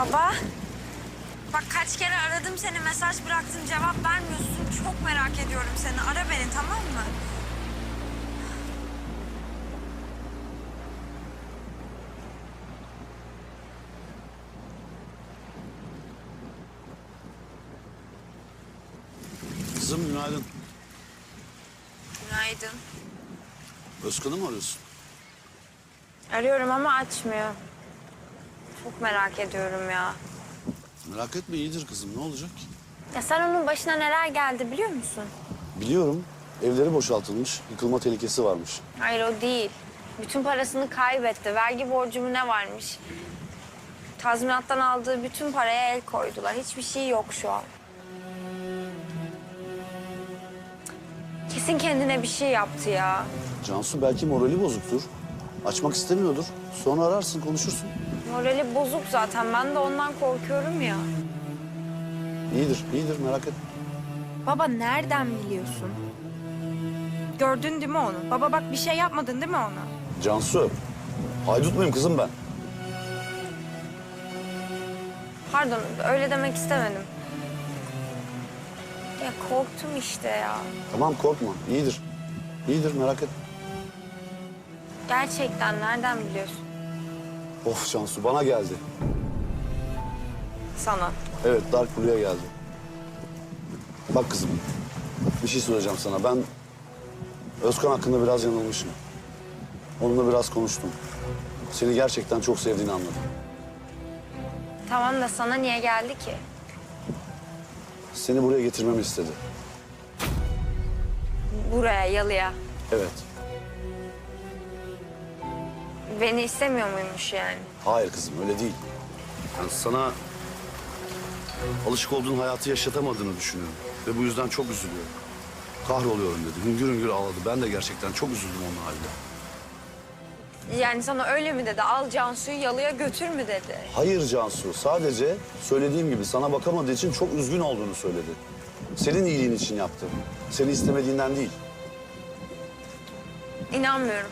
Baba. Bak kaç kere aradım seni, mesaj bıraktın, cevap vermiyorsun. Çok merak ediyorum seni. Ara beni tamam mı? Kızım günaydın. Günaydın. Özkan'ı mı arıyorsun? Arıyorum ama açmıyor. Çok merak ediyorum ya. Merak etme iyidir kızım ne olacak? Ya sen onun başına neler geldi biliyor musun? Biliyorum evleri boşaltılmış, yıkılma tehlikesi varmış. Hayır o değil. Bütün parasını kaybetti. Vergi borcu mu ne varmış? Tazminattan aldığı bütün paraya el koydular. Hiçbir şey yok şu an. Kesin kendine bir şey yaptı ya. Cansu belki morali bozuktur. Açmak istemiyordur. Sonra ararsın konuşursun. Morali bozuk zaten. Ben de ondan korkuyorum ya. İyidir, iyidir merak etme. Baba nereden biliyorsun? Gördün değil mi onu? Baba bak bir şey yapmadın değil mi ona? Cansu, haydut muyum kızım ben? Pardon öyle demek istemedim. Ya korktum işte ya. Tamam korkma, iyidir. İyidir merak etme. Gerçekten nereden biliyorsun? Of Cansu bana geldi. Sana. Evet Dark Blue'ya geldi. Bak kızım, bir şey söyleyeceğim sana. Ben Özkan hakkında biraz yanılmışım. Onunla biraz konuştum. Seni gerçekten çok sevdiğini anladım. Tamam da sana niye geldi ki? Seni buraya getirmemi istedi. Buraya, yalıya. Evet. Beni istemiyor muymuş yani? Hayır kızım öyle değil. Yani sana alışık olduğun hayatı yaşatamadığını düşünüyorum. Ve bu yüzden çok üzülüyorum. Kahroluyorum dedi. Hüngür hüngür ağladı. Ben de gerçekten çok üzüldüm onun haline. Yani sana öyle mi dedi? Al Cansu'yu yalıya götür mü dedi? Hayır Cansu. Sadece söylediğim gibi sana bakamadığı için çok üzgün olduğunu söyledi. Senin iyiliğin için yaptı. Seni istemediğinden değil. İnanmıyorum.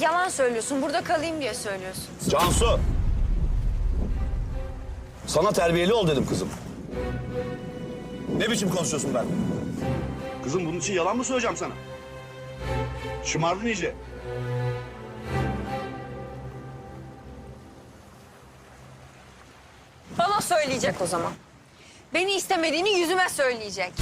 Yalan söylüyorsun. Burada kalayım diye söylüyorsun. Cansu! Sana terbiyeli ol dedim kızım. Ne biçim konuşuyorsun ben? Kızım bunun için yalan mı söyleyeceğim sana? Şımardın iyice. Bana söyleyecek o zaman. Beni istemediğini yüzüme söyleyecek.